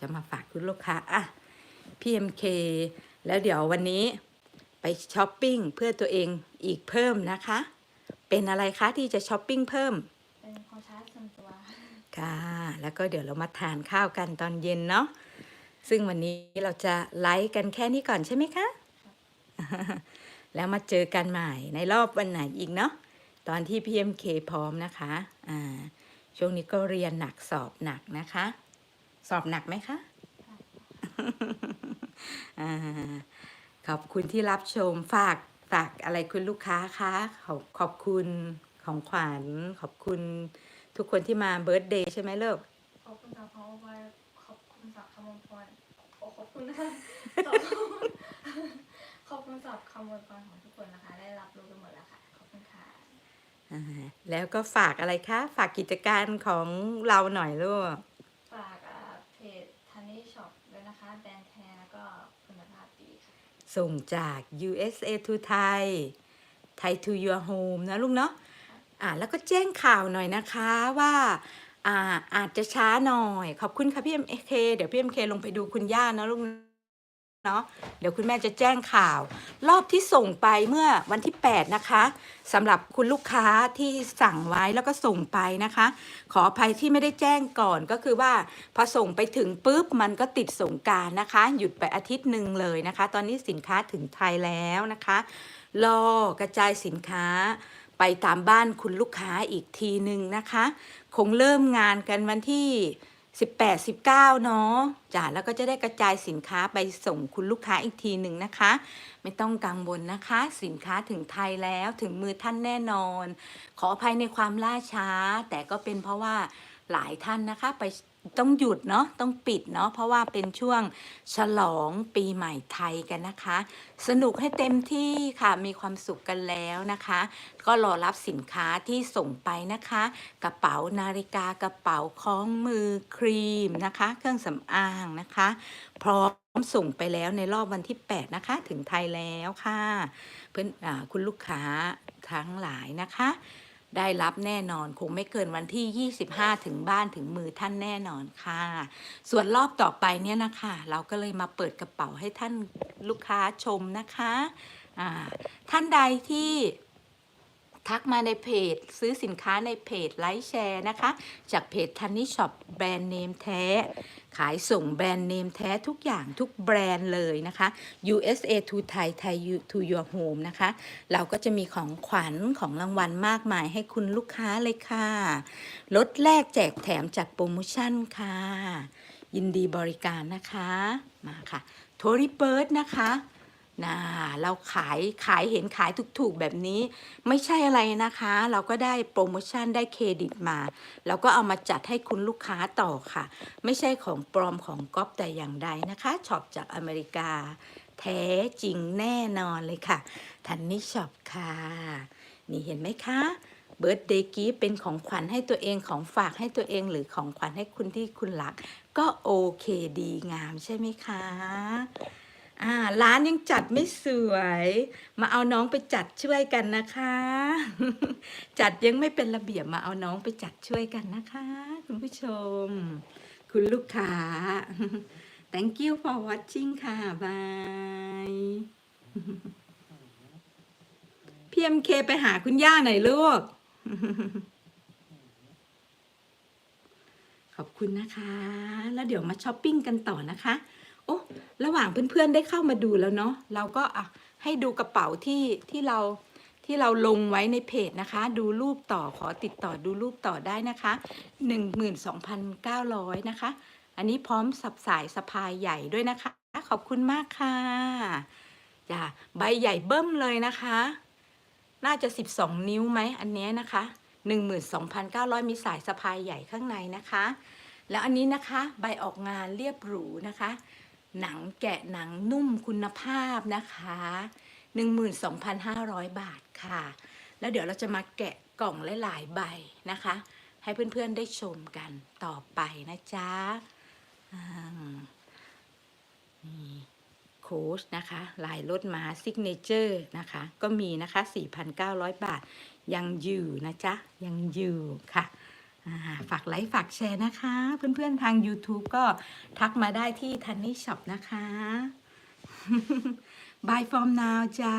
จะมาฝากคุณลูกค้าอะ PMK แล้วเดี๋ยววันนี้ไปช้อปปิ้งเพื่อตัวเองอีกเพิ่มนะคะ เป็นอะไรคะที่จะช้อปปิ้งเพิ่ม เป็นคอชาร์จส่วนตัว ค่ะ แล้วก็เดี๋ยวเรามาทานข้าวกันตอนเย็นเนาะ ซึ่งวันนี้เราจะไลฟ์กันแค่นี้ก่อนใช่ไหมคะ แล้วมาเจอกันใหม่ในรอบวันไหนอีกเนาะ ตอนที่ PMK พร้อมนะคะ อ่า ช่วงนี้ก็เรียนหนักสอบหนักนะคะ สอบหนักไหมคะอ่าขอบคุณที่รับชมฝากฝากอะไรคุณลูกค้าคะขอบขอบคุณของขวัญขอบคุณทุกคนที่มาเบิร์ d เดย์ใช่ไหมลูกขอบคุณสำหรับคำอวยพรขอบคุณสำหรับคำอวยพรโอ้ขอบคุณนะขอบคุณสำหรับคำอวยพรของทุกคนนะคะ ได้รับรู้กันหมดแล้วค่ะขอบคุณค่ะอ่าแล้วก็ฝากอะไรคะ ฝากกิจการของเราหน่อยลูกฝากอ่าเพจทันนี่ช็อปาพแบรนด์แท้แล้วก็คุณภาพดีค่ะ ส่งจาก USA to Thai Thai to your home นะลูกเนาะอ่าแล้วก็แจ้งข่าวหน่อยนะคะว่าอ่าอาจจะช้าหน่อย ขอบคุณค่ะพี่เอ็มเคเดี๋ยวพี่เอ็มเคลงไปดูคุณย่านะลูก เนาะเดี๋ยวคุณแม่จะแจ้งข่าว รอบที่ส่งไปเมื่อวันที่ 8 นะคะสำหรับคุณลูกค้าที่สั่งไว้แล้วก็ส่งไปนะคะ ขออภัยที่ไม่ได้แจ้งก่อนก็คือว่า พอส่งไปถึงปุ๊บมันก็ติดสงการนะคะ หยุดไปอาทิตย์หนึ่งเลยนะคะ ตอนนี้สินค้าถึงไทยแล้วนะคะรอกระจายสินค้าไปตามบ้านคุณลูกค้าอีกทีหนึ่งนะคะ คงเริ่มงานกันวันที่ 18 19 เนาะจ้ะแล้วก็จะได้กระจายสินค้าไปส่งคุณลูกค้าอีกทีหนึ่งนะคะ ไม่ต้องกังวลนะคะ สินค้าถึงไทยแล้วถึงมือท่านแน่นอน ขออภัยในความล่าช้า แต่ก็เป็นเพราะว่าหลายท่านนะคะไป ต้องหยุดเนาะต้องปิดเนาะเพราะว่าเป็นช่วงฉลองปีใหม่ไทยกันนะคะ สนุกให้เต็มที่ค่ะมีความสุขกันแล้วนะคะ ก็รอรับสินค้าที่ส่งไปนะคะ กระเป๋านาฬิกากระเป๋าคล้องมือครีมนะคะ เครื่องสำอางนะคะ พร้อมส่งไปแล้วในรอบวันที่ 8 นะคะ ถึงไทยแล้วค่ะ เพื่อนอคุณลูกค้าทั้งหลายนะคะ ได้รับแน่นอน คงไม่เกินวันที่ 25 ถึงบ้านถึงมือท่านแน่นอนค่ะ ส่วนรอบต่อไปเนี่ยนะคะ เราก็เลยมาเปิดกระเป๋าให้ท่านลูกค้าชมนะคะท่านใดที่ ทักมาในเพจ ซื้อสินค้าในเพจไลค์แชร์นะคะ จากเพจทันนี่ช็อปแบรนด์เนมแท้ ขายส่งแบรนด์เนมแท้ทุกอย่างทุกแบรนด์เลยนะคะ USA to Thai Thai to your home นะคะ เราก็จะมีของขวัญของรางวัลมากมายให้คุณลูกค้าเลยค่ะลดแลกแจกแถมจากโปรโมชั่นค่ะ ยินดีบริการนะคะ มาค่ะโทริเบิร์ดนะคะ นะเราขายขายเห็นขายถูกๆแบบนี้ ไม่ใช่อะไรนะคะ เราก็ได้โปรโมชั่นได้เครดิตมาเราก็เอามาจัดให้คุณลูกค้าต่อค่ะ ไม่ใช่ของปลอมของก๊อปแต่อย่างใดนะคะช็อปจากอเมริกา แท้จริงแน่นอนเลยค่ะทันนี่ช็อปค่ะ นี่เห็นไหมคะเบิร์ d เดย์กีเป็นของขวัญให้ตัวเองของฝากให้ตัวเองหรือของขวัญให้คุณที่คุณรัก ก็โอเคดีงามใช่ไหมคะ อ่าร้านยังจัดไม่สวย มาเอาน้องไปจัดช่วยกันนะคะ จัดยังไม่เป็นระเบียบมาเอาน้องไปจัดช่วยกันนะคะ คุณผู้ชม คุณลูกค้า thank you for watching ค่ะบายพี่เอ็มเคไปหาคุณย่าหน่อยลูก ขอบคุณนะคะ แล้วเดี๋ยวมาช้อปปิ้งกันต่อนะคะ อ้ระหว่างเพื่อนๆได้เข้ามาดูแล้วเนาะเราก็อะให้ดูกระเป๋าที่ที่เราที่เราลงไว้ในเพจนะคะ ดูรูปต่อขอติดต่อดูรูปต่อได้นะคะ 12,900 นะคะ อันนี้พร้อมสับสายสะพายใหญ่ด้วยนะคะ ขอบคุณมากค่ะจ้ะใบใหญ่เบิ้มเลยนะคะ น่าจะ 12 นิ้วไหมอันนี้นะคะ 12,900 มีสายสะพายใหญ่ข้างในนะคะ แล้วอันนี้นะคะใบออกงานเรียบหรูนะคะ หนังแกะหนังนุ่มคุณภาพนะคะ 12,500 บาทค่ะ แล้วเดี๋ยวเราจะมาแกะกล่องหลายๆใบนะคะ ให้เพื่อนๆได้ชมกันต่อไปนะจ๊ะนี่โค้ชนะคะ ลายรถม้าซิกเนเจอร์นะคะ ก็มีนะคะ 4,900 บาท ยังอยู่นะจ๊ะ ยังอยู่ค่ะ ฝากไลค์ฝากแชร์นะคะ เพื่อนๆทาง YouTube ก็ทักมาได้ที่ทันนี่ช็อปนะคะ Bye from now จ้า